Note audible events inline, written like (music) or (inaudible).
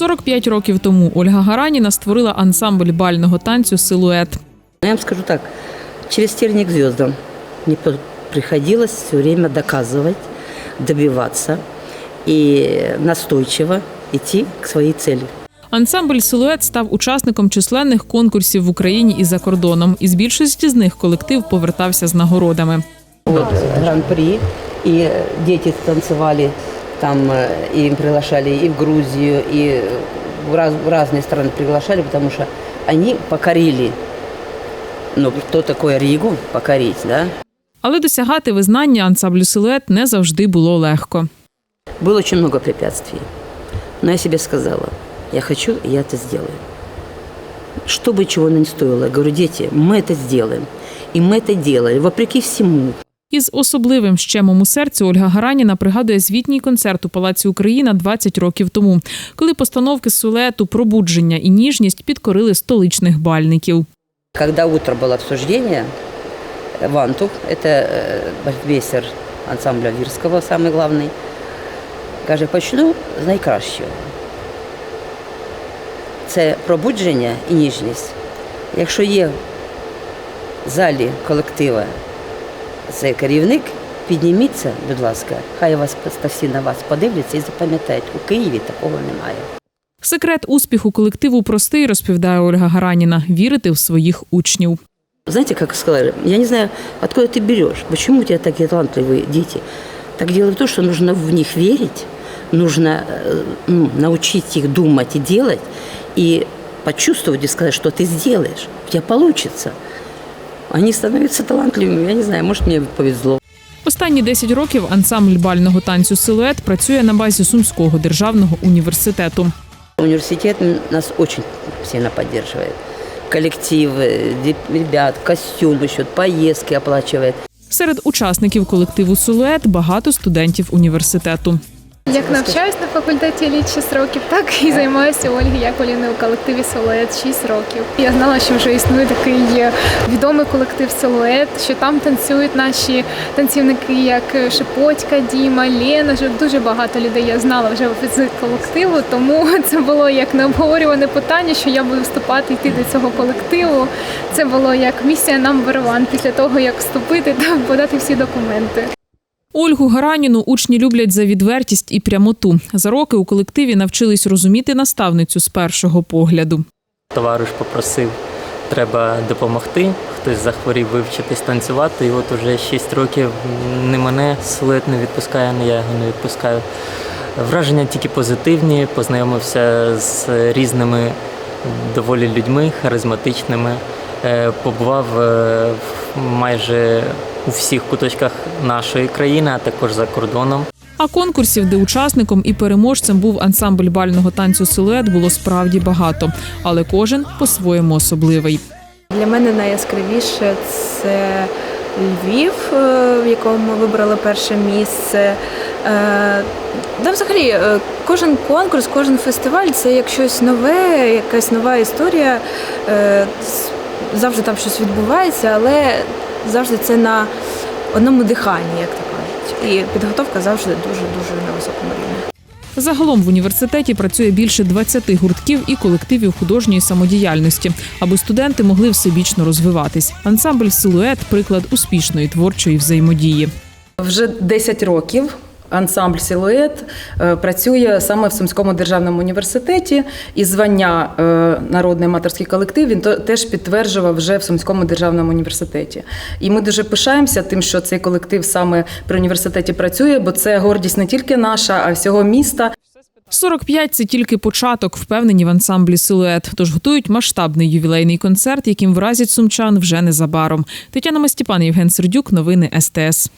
45 років тому Ольга Гараніна створила ансамбль бального танцю Силует. Я вам скажу так, через терник к звездам мне по- приходилось все время доказывать, добиваться и настойчиво идти к своей цели. Ансамбль Силует став учасником численних конкурсів в Україні і за кордоном. Із більшості з них колектив повертався з нагородами. Вот гран-при, и э, дети танцевали там, э, и им приглашали и в Грузию, и в, раз- в разные страны приглашали, потому что они покорили, ну, кто такое Ригу покорить, да? Але досягати визнання ансамблю Силует не завжди було легко. Было очень много препятствий. Но я себе сказала, я хочу, и я это сделаю. Что бы чего ни стоило, я говорю, дети, мы это сделаем. И мы это делали, вопреки всему. Із особливим щемом у серці Ольга Гараніна пригадує звітній концерт у Палаці Україна 20 років тому, коли постановки Силуету пробудження і ніжність підкорили столичних бальників. Когда утро было обсуждение, э, Вантух, это э, бальтмейстер ансамбля Вирского, самый главный, каже, почну з найкращого. Це пробудження і ніжність. Якщо є в залі колектива цей керівник, підніміться, будь ласка, хай вас всі на вас подивляться і запам'ятають, у Києві такого немає. Секрет успіху колективу простий, розповідає Ольга Гараніна вірити в своїх учнів. Знаете, как сказали, я не знаю, откуда ты берешь, почему у тебя такие талантливые дети. Так дело в том, что нужно в них верить, нужно э, ну, научить их думать и делать, и почувствовать и сказать, что ты сделаешь, у тебя получится. Они становятся талантливыми, я не знаю, может, мне повезло. Останні 10 років ансамбль бального танцю Силует працює на базі Сумського державного університету. Университет нас очень сильно поддерживает. Коллектив, э, де- ребят, костюмы, счет, поездки оплачивает. Серед учасників колективу Силует багато студентів університету. Як навчаюсь на факультеті літ 6 років, так і займаюся Ольги Яковлівною у колективі Силует 6 років. Я знала, що вже існує такий е, відомий колектив Силует, що там танцюють наші танцівники, як Шипотька, Діма, Лена. Вже дуже багато людей я знала вже з колективу, тому (laughs) це було як необговорюване питання, що я буду вступати йти до цього колективу. Це було як місія number one після того, як вступити та подати всі документи. Ольгу Гараніну учні люблять за відвертість і прямоту. За роки у колективі навчились розуміти наставницю з першого погляду. Товариш попросив, треба допомогти. Хтось захворів вивчитись танцювати, і от уже 6 років не мене силует не відпускає, не я його не відпускаю. Враження тільки позитивні, познайомився з різними доволі людьми, харизматичними. Е, Побував е, майже у всіх куточках нашої країни, а також за кордоном. А конкурсів, де учасником і переможцем був ансамбль бального танцю Силует, було справді багато, але кожен по-своєму особливий. Для мене найяскравіше це Львів, е, в якому ми вибрали перше місце. Е, Да, взагалі, е, кожен конкурс, кожен фестиваль це як щось нове, якась нова історія. Завжди там щось відбувається, але завжди це на одному диханні, як то кажуть. І підготовка завжди дуже-дуже на високому рівні. Загалом в університеті працює більше 20 гуртків і колективів художньої самодіяльності, аби студенти могли всебічно розвиватись. Ансамбль Силует приклад успішної творчої взаємодії. Вже 10 років ансамбль Силует е, працює саме в Сумському державному університеті, і звання е, народний аматорський колектив він теж підтверджував вже в Сумському державному університеті. І ми дуже пишаємося тим, що цей колектив саме при університеті працює, бо це гордість не тільки наша, а всього міста. 45 – це тільки початок, впевнені в ансамблі Силует. Тож готують масштабний ювілейний концерт, яким вразять сумчан вже незабаром. Тетяна Мастіпан, Євген Сердюк. Новини СТС.